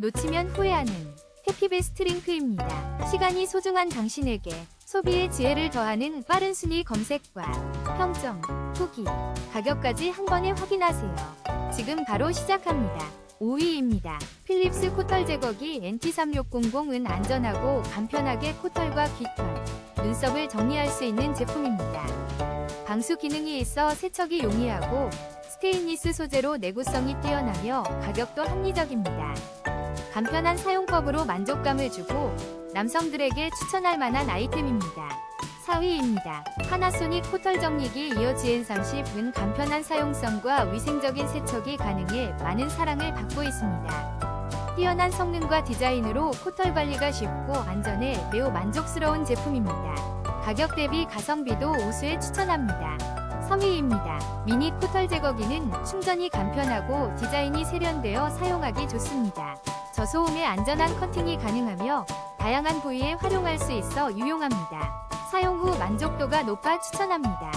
놓치면 후회하는 해피베스트 링크입니다. 시간이 소중한 당신에게 소비의 지혜를 더하는 빠른 순위 검색과 평점, 후기, 가격까지 한 번에 확인하세요. 지금 바로 시작합니다. 5위입니다. 필립스 코털 제거기 NT3600은 안전하고 간편하게 코털과 귀털, 눈썹을 정리할 수 있는 제품입니다. 방수 기능이 있어 세척이 용이하고 스테인리스 소재로 내구성이 뛰어나며 가격도 합리적입니다. 간편한 사용법으로 만족감을 주고 남성들에게 추천할 만한 아이템입니다. 4위입니다. 파나소닉 코털 정리기 이어 GN30은 간편한 사용성과 위생적인 세척이 가능해 많은 사랑을 받고 있습니다. 뛰어난 성능과 디자인으로 코털 관리가 쉽고 안전해 매우 만족스러운 제품입니다. 가격 대비 가성비도 우수에 추천합니다. 3위입니다. 미니 코털 제거기는 충전이 간편하고 디자인이 세련되어 사용하기 좋습니다. 저소음에 안전한 커팅이 가능하며 다양한 부위에 활용할 수 있어 유용합니다. 사용 후 만족도가 높아 추천합니다.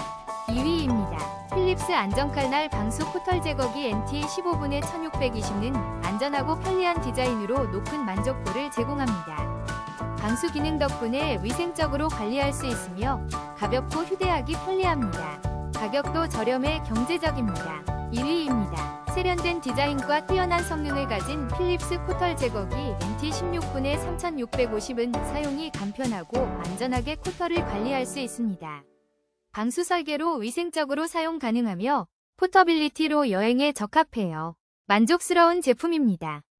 2위입니다. 필립스 안전칼날 방수 코털 제거기 NT 15분의 1620는 안전하고 편리한 디자인으로 높은 만족도를 제공합니다. 방수 기능 덕분에 위생적으로 관리할 수 있으며 가볍고 휴대하기 편리합니다. 가격도 저렴해 경제적입니다. 1위입니다. 세련된 디자인과 뛰어난 성능을 가진 필립스 코털 제거기 NT16분의 3650은 사용이 간편하고 안전하게 코털을 관리할 수 있습니다. 방수 설계로 위생적으로 사용 가능하며 포터빌리티로 여행에 적합해요. 만족스러운 제품입니다.